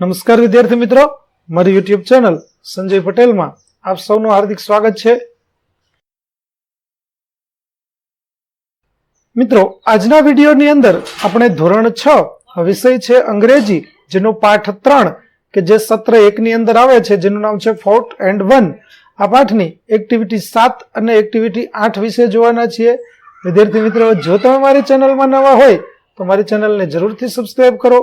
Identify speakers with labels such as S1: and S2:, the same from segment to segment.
S1: નમસ્કાર વિદ્યાર્થી મિત્રો. મારી યુટ્યુબ ચેનલ સંજય પટેલમાં આપ સૌનું હાર્દિક સ્વાગત છે. મિત્રો, આજના વિડીયોની અંદર આપણે ધોરણ છ વિષય છે અંગ્રેજી, જેનો પાઠ ત્રણ કે જે સત્ર એકની અંદર આવે છે, જેનું નામ છે ફોર્ટ એન્ડ વન. આ પાઠની એક્ટિવિટી સાત અને એક્ટિવિટી આઠ વિશે જોવાના છીએ. વિદ્યાર્થી મિત્રો, જો તમે મારી ચેનલમાં નવા હોય તો મારી ચેનલને જરૂરથી સબસ્ક્રાઈબ કરો.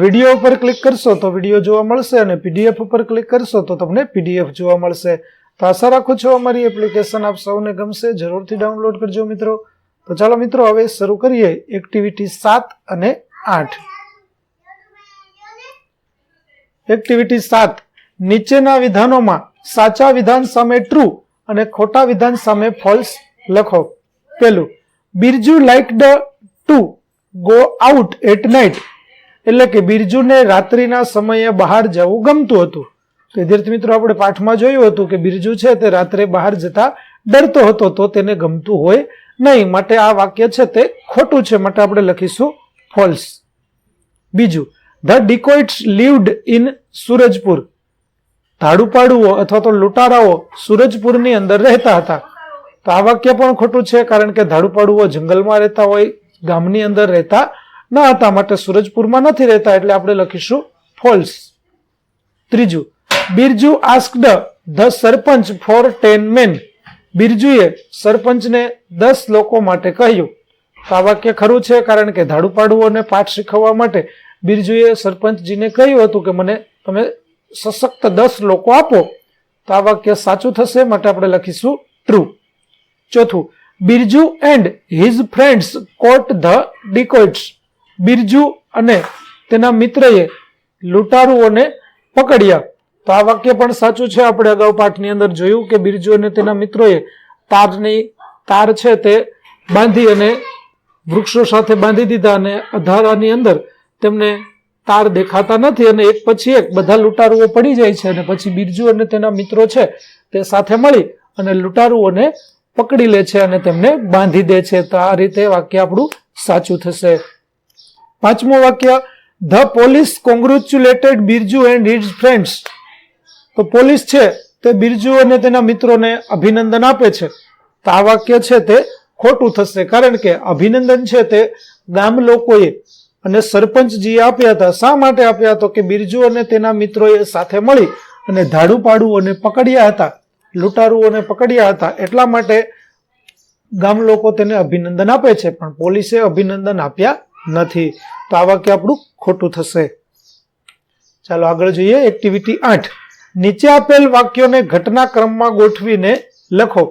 S1: વીડિયો ઉપર ક્લિક કરશો તો વીડિયો જોવા મળશે અને પીડીએફ ઉપર ક્લિક કરશો તો તમને પીડીએફ જોવા મળશે. તો આશા રાખું છું અમારી એપ્લિકેશન આપ સૌને ગમશે, જરૂરથી ડાઉનલોડ કરજો મિત્રો. તો ચાલો મિત્રો, હવે શરૂ કરીએ એક્ટિવિટી સાત અને આઠ. એક્ટિવિટી સાત, નીચેના વિધાનોમાં સાચા વિધાન સામે ટ્રુ અને ખોટા વિધાન સામે ફોલ્સ લખો. પેલું Birju like the to go out at night એટલે કે બિરજુને રાત્રિના સમયે બહાર જવું ગમતું હતું. વિદ્યાર્થી મિત્રો, આપણે પાઠમાં જોયું હતું કે બિરજુ છે તે રાત્રે બહાર જતા ડરતો હતો તો તેને ગમતું હોય નહીં. માટે આ વાક્ય છે તે ખોટું છે. માટે આપણે લખીશું ફોલ્સ બીજું the dacoits lived in Surajpur ધાડુપાડુઓ અથવા તો લૂંટારાઓ સુરજપુરની અંદર રહેતા હતા. તો આ વાક્ય પણ ખોટું છે, કારણ કે ધાડુપાડુઓ જંગલમાં રહેતા હોય, ગામની અંદર રહેતા ન હતા માટે સુરજપુરમાં નથી રહેતા એટલે આપણે લખીશું ફોલ્સ. ત્રીજું, Birju asked the sarpanch for ten men બિરજુએ સરપંચને દસ લોકો માટે કહ્યું. તો આ વાક્ય ખરું છે, કારણ કે ધાડુપાડુઓને પાઠ શીખવવા માટે બિરજુએ સરપંચજીને કહ્યું હતું કે મને તમે સશક્ત દસ લોકો આપો. તો આ વાક્ય સાચું થશે માટે આપણે લખીશું ટ્રુ ચોથું, Birju and his friends caught the dacoits Birju અને તેના મિત્રએ લૂંટારુઓને પકડ્યા. તો આ વાક્ય પણ સાચું છે. આપણે અગાઉ પાઠની અંદર જોયું કે બિરજુ અને તેના મિત્રોએ તારની તાર છે તે બાંધી અને વૃક્ષો સાથે બાંધી દીધા અને અધારાની અંદર તેમને તાર દેખાતા નથી અને એક પછી એક બધા લૂંટારુઓ પડી જાય છે અને પછી બિરજુ અને તેના મિત્રો છે તે સાથે મળી અને લૂંટારુઓને પકડી લે છે અને તેમને બાંધી દે છે. તો આ રીતે વાક્ય આપણું સાચું થશે. પાંચમું વાક્ય the police congratulated Birju and his friends તો પોલીસ છે તે બિરજુ અને તેના મિત્રોને અભિનંદન આપે છે. તો આ વાક્ય છે તે ખોટું થશે કારણ કે અભિનંદન છે તે ગામ લોકોએ અને સરપંચજીએ આપ્યા હતા. શા માટે આપ્યા હતા કે બિરજુ અને તેના મિત્રોએ સાથે મળી અને ધાડુપાડુઓને પકડ્યા હતા, લૂંટારુઓને પકડ્યા હતા. એટલા માટે ગામ લોકો તેને અભિનંદન આપે છે. પણ પોલીસે અભિનંદન આપ્યા નથી. તો આ વાક્ય આપણું ખોટું થશે. ચાલો આગળ જોઈએ. એક્ટિવિટી આઠ. નીચે આપેલ વાક્યોને ઘટના ક્રમમાં ગોઠવીને લખો.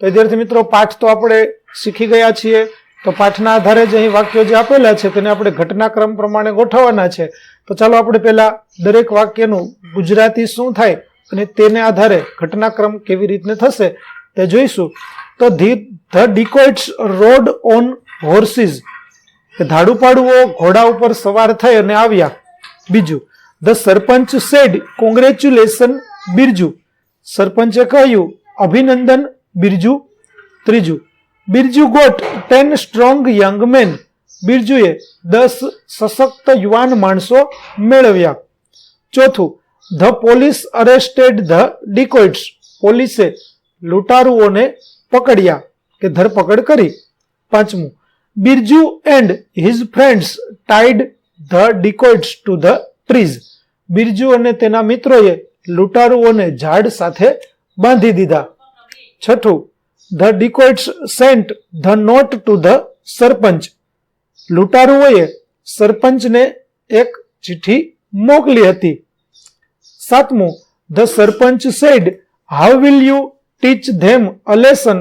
S1: તો વિદ્યાર્થી મિત્રો, પાઠ તો આપણે શીખી ગયા છીએ. તો પાઠના આધારે જ અહીં વાક્યો જે આપેલા છે તેને આપણે ઘટનાક્રમ પ્રમાણે ગોઠવવાના છે. તો ચાલો આપણે પહેલા દરેક વાક્યનું ગુજરાતી શું થાય અને તેને આધારે ઘટનાક્રમ કેવી રીતને થશે તે જોઈશું. તો the, the dacoits rode on horses. ધાડુપાડુઓ ઘોડા ઉપર સવાર થઈ અને આવ્યા. બીજું, the sarpanch said congratulation Birju. સરપંચે કહ્યું, અભિનંદન, બિરજુ. ત્રીજું, Birju got ten strong young men. બિરજુએ દસ સશક્ત યુવાન માણસો મેળવ્યા. ચોથું, the police arrested the dacoits. પોલીસે લૂંટારુઓને પકડ્યા કે ધરપકડ કરી. પાંચમું Birju and his friends tied the dacoits to the trees Birju અને તેના મિત્રોએ લૂંટારુઓને ઝાડ સાથે બાંધી દીધા. છઠ્ઠું the dacoits sent the note to the sarpanch. લૂંટારુઓએ સરપંચને એક ચિઠ્ઠી મોકલી હતી. સાતમું the sarpanch said how will you teach them a lesson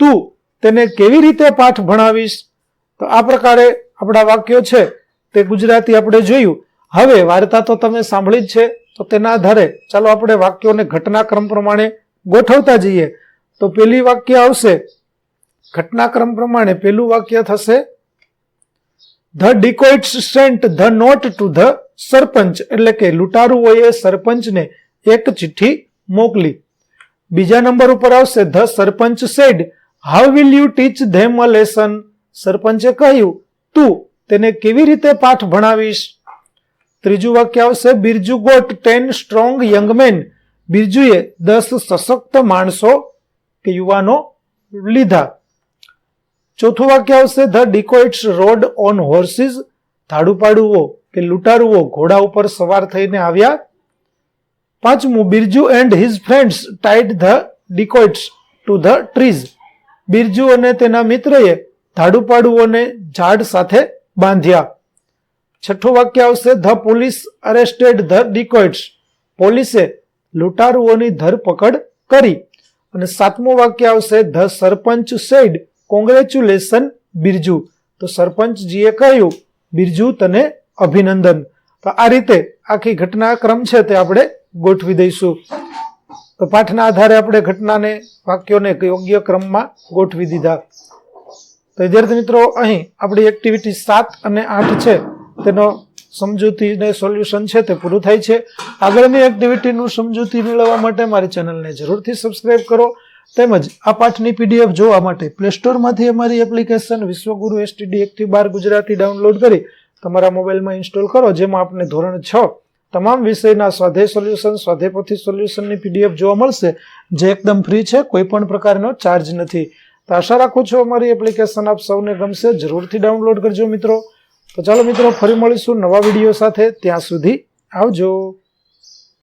S1: તું તેને કેવી રીતે પાઠ ભણાવીશ? તો આ પ્રકારે આપણા વાક્યો છે, તે ગુજરાતી આપણે જોયું. હવે વાર્તા તો તમે સાંભળી જ છે, તો તેના આધારે ચાલો આપણે વાક્યોને ઘટનાક્રમ પ્રમાણે ગોઠવતા જઈએ. તો પેલી વાક્ય આવશે. ઘટનાક્રમ પ્રમાણે પેલું વાક્ય થશે. The dacoits sent the note to the sarpanch. એટલે કે લૂંટારુઓએ સરપંચને એક ચિઠ્ઠી મોકલી. બીજા નંબર ઉપર આવશે, the sarpanch said, how will you teach them a lesson? સરપંચે કહ્યું, તું તેને કેવી રીતે પાઠ ભણાવીશ? ત્રીજું વાક્ય આવશે, Birju got ten strong young men બિરજુએ દસ સશક્ત માણસો કે યુવાનો લીધા. ચોથું વાક્ય આવશે, the dacoits rode on horses. ધાડુપાડુઓ કે લૂંટારુઓ ઘોડા ઉપર સવાર થઈને આવ્યા. પાંચમું, Birju and his friends tied the dacoits to the trees. Birju અને તેના મિત્રએ ધાડુપાડુઓને ઝાડ સાથે બાંધ્યા. છઠ્ઠું વાક્ય આવશે, the police arrested the dacoits પોલીસે લૂંટારુઓની ધરપકડ કરી. અને સાતમું વાક્ય આવશે, the sarpanch said, congratulation Birju. તો સરપંચજીએ કહ્યું, બિરજુ, તને અભિનંદન. તો આ રીતે આખી ઘટનાક્રમ છે તે આપણે ગોઠવી દઈશું. તો પાઠના આધારે આપણે ઘટનાને, વાક્યોને યોગ્ય ક્રમમાં ગોઠવી દીધા. તો વિદ્યાર્થી મિત્રો, અહીં આપણી એક્ટિવિટી સાત અને આઠ છે. તેનો સમજૂતી ને સોલ્યુશન છે તે પૂરું થાય છે. આગળની એક્ટિવિટીનું સમજૂતી મેળવવા માટે મારી ચેનલને જરૂરથી સબસ્ક્રાઇબ કરો. તેમજ આ પાઠની પીડીએફ જોવા માટે પ્લે સ્ટોરમાંથી અમારી એપ્લિકેશન વિશ્વગુરુ એસટીડી એકથી બાર ગુજરાતી ડાઉનલોડ કરી તમારા મોબાઈલમાં ઇન્સ્ટોલ કરો, જેમાં આપને ધોરણ છ તમામ વિષયના સ્વાધ્યાય સોલ્યુશન સ્વાધ્યાયપોથી સોલ્યુશનની પીડીએફ જોવા મળશે. જે એકદમ ફ્રી છે, કોઈ પણ પ્રકારનો ચાર્જ નથી. તો આશા રાખું છું અમારી એપ્લિકેશન આપ સૌને ગમશે. જરૂરથી ડાઉનલોડ કરજો મિત્રો. તો ચાલો મિત્રો, ફરી મળીશું નવા વીડિયો સાથે. ત્યાં સુધી આવજો.